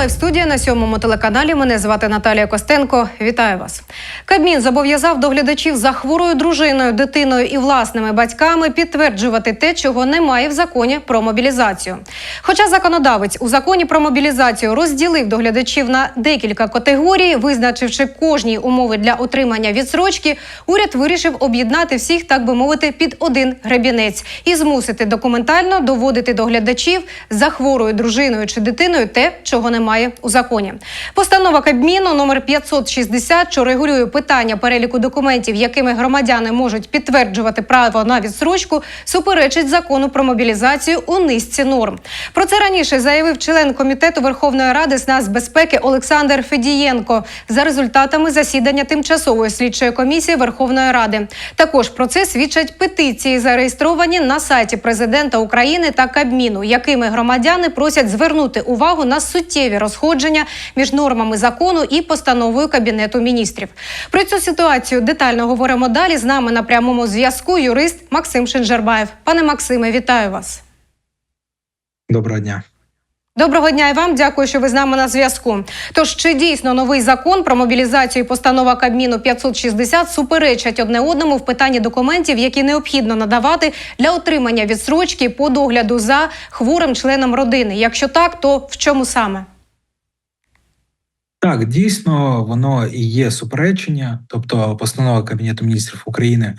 лайв студія на сьомому телеканалі. Мене звати Наталія Костенко. Вітаю вас. Кабмін зобов'язав доглядачів за хворою дружиною, дитиною і власними батьками підтверджувати те, чого немає в законі про мобілізацію. Хоча законодавець у законі про мобілізацію розділив доглядачів на декілька категорій, визначивши кожній умови для отримання відсрочки, уряд вирішив об'єднати всіх, так би мовити, під один гребінець і змусити документально доводити доглядачів за хворою дружиною чи дитиною те, чого немає у законі. Постанова Кабміну номер 560, що регулює питання переліку документів, якими громадяни можуть підтверджувати право на відсрочку, суперечить закону про мобілізацію у низці норм. Про це раніше заявив член комітету Верховної Ради з нацбезпеки Олександр Федієнко за результатами засідання тимчасової слідчої комісії Верховної Ради. Також про це свідчать петиції, зареєстровані на сайті президента України та Кабміну, якими громадяни просять звернути увагу на суттєві розходження між нормами закону і постановою кабінету міністрів. Про цю ситуацію детально говоримо далі. З нами на прямому зв'язку юрист Максим Шинжербаєв. Пане Максиме, вітаю вас. Доброго дня. Доброго дня і вам. Дякую, що ви з нами на зв'язку. Тож чи дійсно новий закон про мобілізацію і постанова Кабміну 560 суперечать одне одному в питанні документів, які необхідно надавати для отримання відсрочки по догляду за хворим членом родини? Якщо так, то в чому саме? Так, дійсно, воно і є суперечення. Тобто, постанова Кабінету міністрів України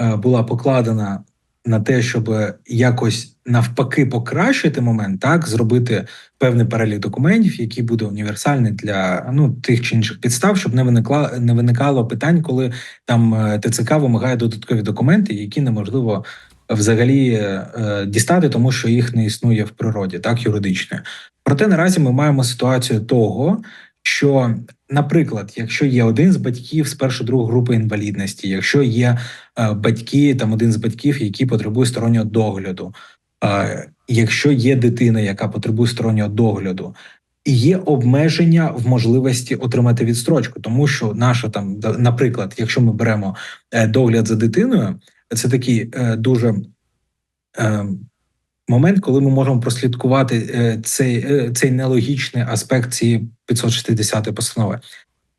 е, була покладена на те, щоб якось навпаки покращити момент, так зробити певний перелік документів, який буде універсальний для ну тих чи інших підстав, щоб не виникла не виникало питань, коли там е, ТЦК вимагає додаткові документи, які неможливо взагалі е, дістати, тому що їх не існує в природі, так юридично. Проте наразі ми маємо ситуацію того, що, наприклад, якщо є один з батьків з першої другої групи інвалідності, якщо є е, батьки, там один з батьків, який потребує стороннього догляду, е, якщо є дитина, яка потребує стороннього догляду. І є обмеження в можливості отримати відстрочку, тому що наша там, наприклад, якщо ми беремо е, догляд за дитиною, це такий е, дуже е, момент, коли ми можемо прослідкувати е, цей, е, цей нелогічний аспект цієї 560 постанови.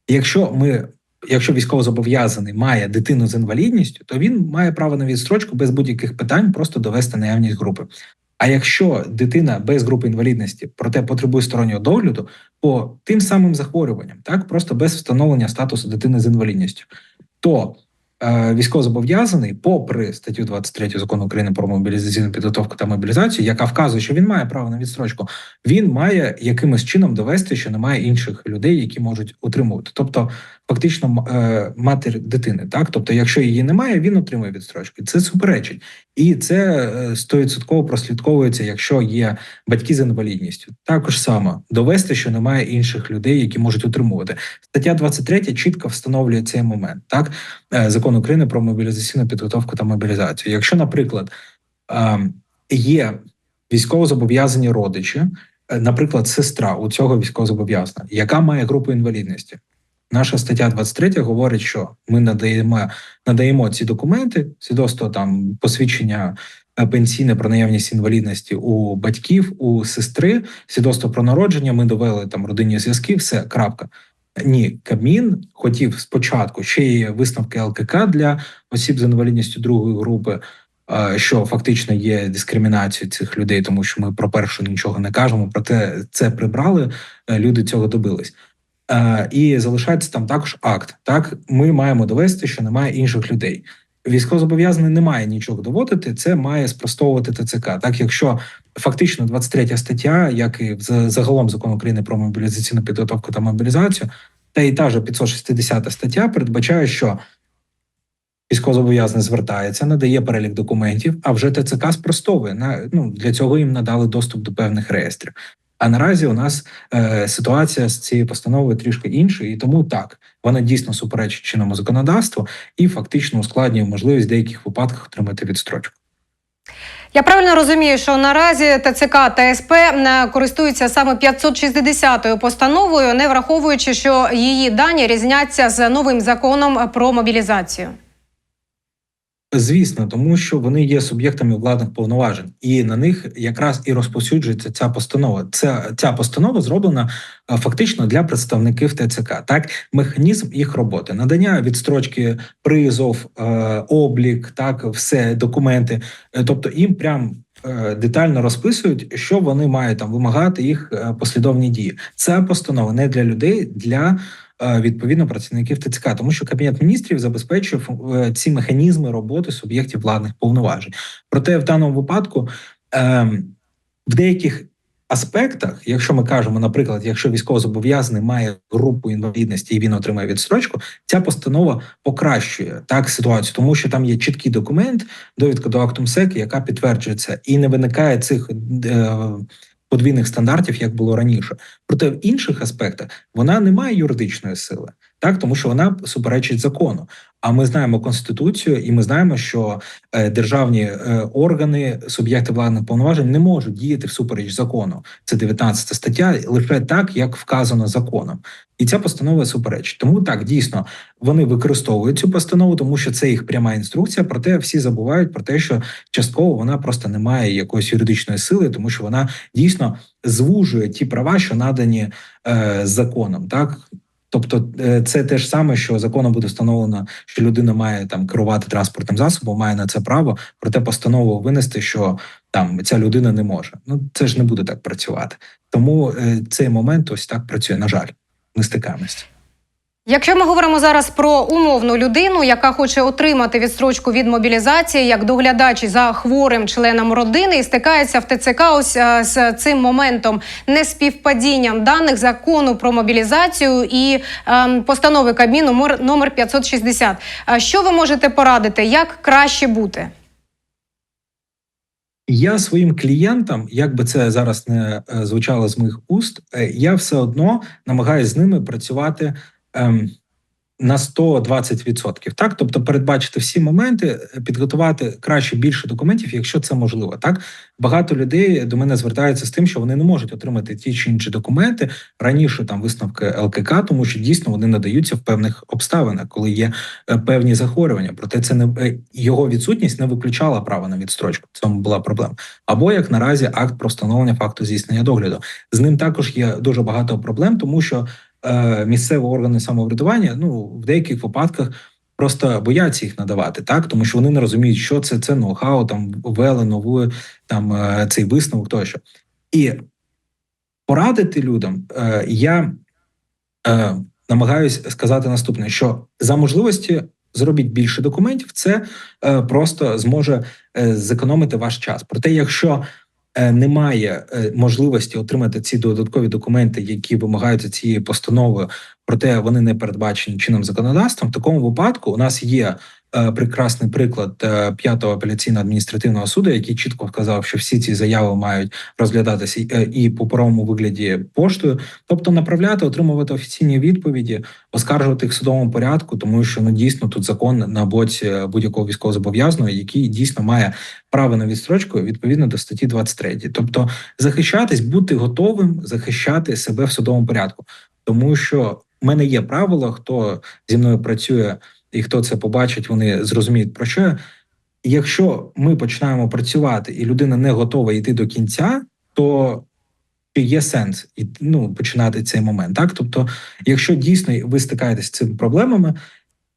Якщо ми, якщо військовозобов'язаний має дитину з інвалідністю, то він має право на відстрочку без будь-яких питань, просто довести наявність групи. А якщо дитина без групи інвалідності, проте потребує стороннього догляду по тим самим захворюванням, так просто без встановлення статусу дитини з інвалідністю, то військовозобов'язаний, попри статтю 23 закону України про мобілізаційну підготовку та мобілізацію, яка вказує, що він має право на відстрочку, він має якимось чином довести, що немає інших людей, які можуть утримувати. Тобто, фактично, е, матір дитини, так тобто, якщо її немає, він отримує відстрочку. Це суперечить, і це е, стовідсотково прослідковується, якщо є батьки з інвалідністю. Також само довести, що немає інших людей, які можуть утримувати. Стаття 23 чітко встановлює цей момент. Так, Е, закон України про мобілізаційну підготовку та мобілізацію. Якщо, наприклад, є військовозобов'язані родичі, е, наприклад, сестра у цього військовозобов'язаного, яка має групу інвалідності. Наша стаття 23 говорить, що ми надаємо надаємо ці документи, свідоцтво там посвідчення е, пенсійне про наявність інвалідності у батьків, у сестри, свідоцтво про народження. Ми довели там родинні зв'язки, все крапка. Ні, Кабмін хотів спочатку ще є висновки ЛКК для осіб з інвалідністю другої групи, е, що фактично є дискримінацією цих людей, тому що ми про першу нічого не кажемо. Проте це прибрали. е, Люди цього добились. Е, І залишається там також акт. Так, ми маємо довести, що немає інших людей. Військовозобов'язаний не має нічого доводити, це має спростовувати ТЦК. Так, якщо фактично 23 стаття, як і загалом закон України про мобілізаційну підготовку та мобілізацію, та і та же 560 стаття передбачає, що військовозобов'язаний звертається, надає перелік документів, а вже ТЦК спростовує. На ну для цього їм надали доступ до певних реєстрів. А наразі у нас е, ситуація з цією постановою трішки інша, і тому так вона дійсно суперечить чинному законодавству і фактично ускладнює можливість в деяких випадках отримати відстрочку. Я правильно розумію, що наразі ТЦК та СП е, користуються саме 560 постановою, не враховуючи, що її дані різняться з новим законом про мобілізацію. Звісно, тому що вони є суб'єктами владних повноважень, і на них якраз і розповсюджується ця постанова. Ця, ця постанова зроблена е, фактично для представників ТЦК. Так, механізм їх роботи, надання відстрочки, призов, е, облік, так, все документи. Е, Тобто їм прям детально розписують, що вони мають там вимагати їх послідовні дії. Ця постанова не для людей, для відповідно працівників ТЦК, тому що кабінет міністрів забезпечує фу- е, ці механізми роботи суб'єктів владних повноважень. Проте в даному випадку ем, в деяких аспектах, якщо ми кажемо, наприклад, якщо військовозобов'язаний має групу інвалідності і він отримає відстрочку, ця постанова покращує так ситуацію, тому що там є чіткий документ, довідка до акту МСЕК, яка підтверджує це, і не виникає цих е, подвійних стандартів, як було раніше. Проте в інших аспектах вона не має юридичної сили, так тому що вона суперечить закону. А ми знаємо конституцію, і ми знаємо, що е, державні е, органи, суб'єкти владних повноважень не можуть діяти всупереч закону. Це 19 стаття, лише так, як вказано законом. І ця постанова суперечить. Тому так дійсно вони використовують цю постанову, тому що це їх пряма інструкція. Проте всі забувають про те, що частково вона просто не має якоїсь юридичної сили, тому що вона дійсно звужує ті права, що надані е, законом. Так Тобто, е, це те ж саме, що законом буде встановлено, що людина має там керувати транспортним засобом, має на це право, проте постанову винести, що там ця людина не може. Ну це ж не буде так працювати. Тому е, цей момент ось так працює. На жаль, ми стикаємось. Якщо ми говоримо зараз про умовну людину, яка хоче отримати відстрочку від мобілізації як доглядач за хворим членом родини і стикається в ТЦК ось е, з цим моментом неспівпадінням даних закону про мобілізацію і е, постанови Кабміну номер- номер 560. Е, Що ви можете порадити? Як краще бути? Я своїм клієнтам, як би це зараз не е, звучало з моїх уст, я все одно намагаюся з ними працювати на 120%. Так, тобто передбачити всі моменти, е, підготувати краще більше документів, якщо це можливо. Так багато людей до мене звертаються з тим, що вони не можуть отримати ті чи інші документи раніше там висновки ЛКК, тому що дійсно вони надаються в певних обставинах, коли є е, певні захворювання. Проте це не е, його відсутність не виключала право на відстрочку. В цьому була проблема. Або як наразі акт про встановлення факту здійснення догляду. З ним також є дуже багато проблем, тому що е, місцеві органи самоврядування ну в деяких випадках. Просто бояться їх надавати, так тому що вони не розуміють, що це це ноу-хау, там ввели нову там е, цей висновок тощо. І порадити людям е, я е, намагаюсь сказати наступне: що за можливості зробіть більше документів, це е, просто зможе е, зекономити ваш час. Проте, якщо немає е, можливості отримати ці додаткові документи, які вимагаються цією постановою, проте вони не передбачені чинним законодавством. В такому випадку у нас є е, прекрасний приклад е, п'ятого апеляційного адміністративного суду, який чітко вказав, що всі ці заяви мають розглядатися і, е, по паперовому вигляді поштою, тобто направляти, отримувати офіційні відповіді, оскаржувати їх в судовому порядку, тому що ну дійсно тут закон на боці будь-якого військовозобов'язаного, який дійсно має право на відстрочку відповідно до статті 23. Тобто захищатись, бути готовим захищати себе в судовому порядку, тому що в мене є правило, хто зі мною працює і хто це побачить, вони зрозуміють про що. Якщо ми починаємо працювати, і людина не готова йти до кінця, то є сенс і ну починати цей момент. Так, тобто, якщо дійсно ви стикаєтесь з цими проблемами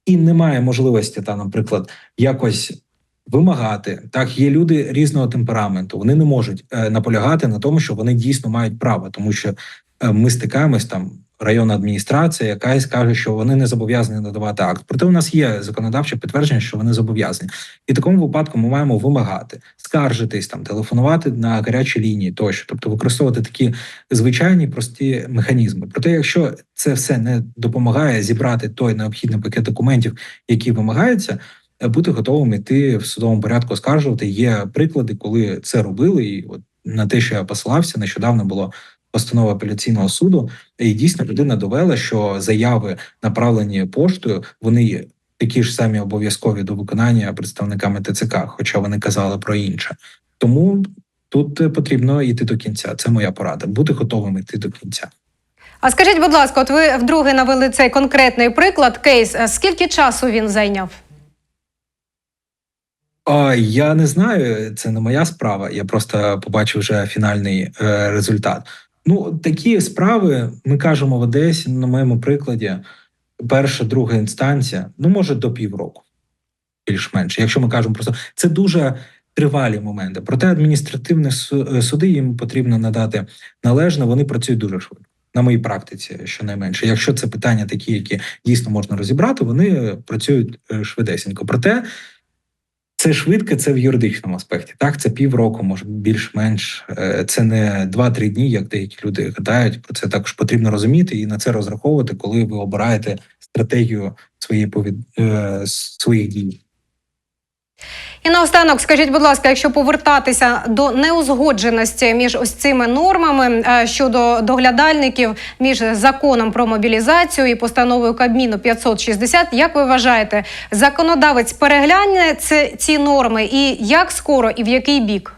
і немає можливості, та, наприклад, якось вимагати, так є люди різного темпераменту, вони не можуть е, наполягати на тому, що вони дійсно мають право, тому що е, ми стикаємось там. Районна адміністрація, якась каже, що вони не зобов'язані надавати акт. Проте у нас є законодавче підтвердження, що вони зобов'язані, і в такому випадку ми маємо вимагати, скаржитись там, телефонувати на гарячі лінії тощо, тобто використовувати такі звичайні прості механізми. Проте, якщо це все не допомагає зібрати той необхідний пакет документів, які вимагаються, е, бути готовим йти в судовому порядку оскаржувати. Є приклади, коли це робили, і от на те, що я посилався, нещодавно було постанова апеляційного суду, і дійсно людина довела, що заяви, направлені поштою, вони такі ж самі обов'язкові до виконання представниками ТЦК, хоча вони казали про інше. Тому тут потрібно йти до кінця. Це моя порада. Бути готовим йти до кінця. А скажіть, будь ласка, от ви вдруге навели цей конкретний приклад, кейс. Е, Скільки часу він зайняв? А, я не знаю, це не моя справа. Я просто побачив вже фінальний е, результат. Ну, такі справи ми кажемо в Одесі на моєму прикладі. Перша, друга інстанція, ну може до півроку, більш-менш. Якщо ми кажемо просто це дуже тривалі моменти. Проте адміністративні е, суди їм потрібно надати належно, вони працюють дуже швидко. На моїй практиці, щонайменше. Якщо це питання такі, які дійсно можна розібрати, вони працюють е, швидесенько. Проте це швидко, це в юридичному аспекті. Так, це півроку, може більш-менш. Е, Це не 2-3 дні, як деякі люди гадають. Про це також потрібно розуміти і на це розраховувати, коли ви обираєте стратегію своєї повід... е, своїх дій. І наостанок, скажіть, будь ласка, якщо повертатися до неузгодженості між ось цими нормами е, щодо доглядальників між законом про мобілізацію і постановою Кабміну 560, як ви вважаєте, законодавець перегляне це, ці норми і як скоро і в який бік?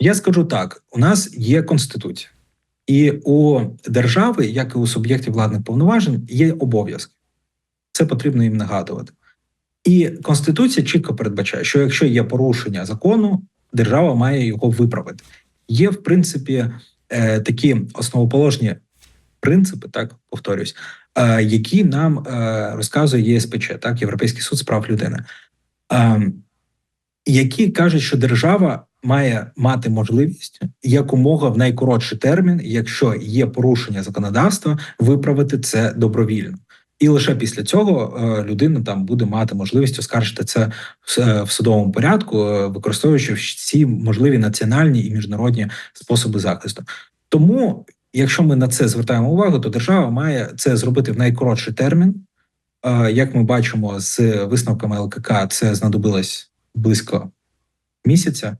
Я скажу так: у нас є конституція, і у держави, як і у суб'єктів владних повноважень, є обов'язки. Це потрібно їм нагадувати. І конституція чітко передбачає, що якщо є порушення закону, держава має його виправити. Є, в принципі, е, такі основоположні принципи, так повторюсь, е, які нам е, розказує ЄСПЧ, так Європейський суд з прав людини. Е, які кажуть, що держава має мати можливість якомога в найкоротший термін, якщо є порушення законодавства, виправити це добровільно. І лише після цього е, людина там буде мати можливість оскаржити це в, судовому порядку, е, використовуючи всі можливі національні і міжнародні способи захисту. Тому, якщо ми на це звертаємо увагу, то держава має це зробити в найкоротший термін. Е, Як ми бачимо з висновками ЛКК, це знадобилось близько місяця,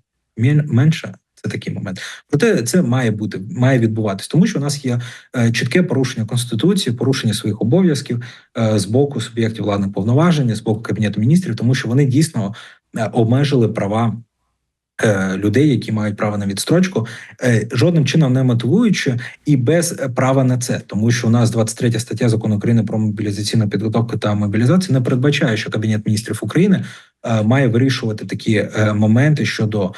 менше. Це такий момент. Проте це має бути, має відбуватись, тому що у нас є е, чітке порушення конституції, порушення своїх обов'язків е, з боку суб'єктів владних повноважень, з боку кабінету міністрів, тому що вони дійсно е, обмежили права. Людей, які мають право на відстрочку, жодним чином не мотивуючи і без права на це, тому що у нас 23 стаття закону України про мобілізаційну підготовку та мобілізацію не передбачає, що кабінет міністрів України має вирішувати такі моменти щодо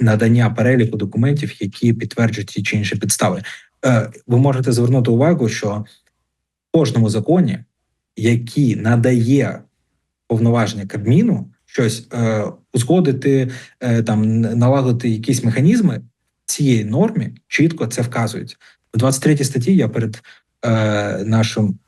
надання переліку документів, які підтверджують ті чи інші підстави. Е, ви можете звернути увагу, що в кожному законі, який надає повноваження Кабміну, щось е, узгодити, е, там налагодити якісь механізми, в цій нормі чітко це вказується. У 23 статті я перед е, нашим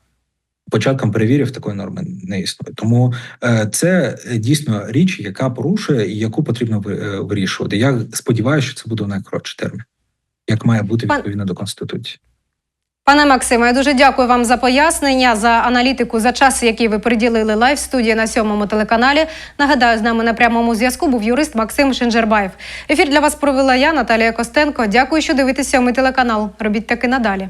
початком перевірив, такої норми не існує. Тому е, це е, дійсно річ, яка порушує і яку потрібно е, вирішувати. Я сподіваюся, що це буде найкоротший термін, як має бути відповідно до конституції. Пане Максиме, я дуже дякую вам за пояснення, за аналітику, за час, який ви приділили лайв студії на сьомому телеканалі. Нагадаю, з нами на прямому зв'язку був юрист Максим Шинжербаєв. Ефір для вас провела я, Наталія Костенко. Дякую, що дивитесь сьомий телеканал. Робіть таки надалі.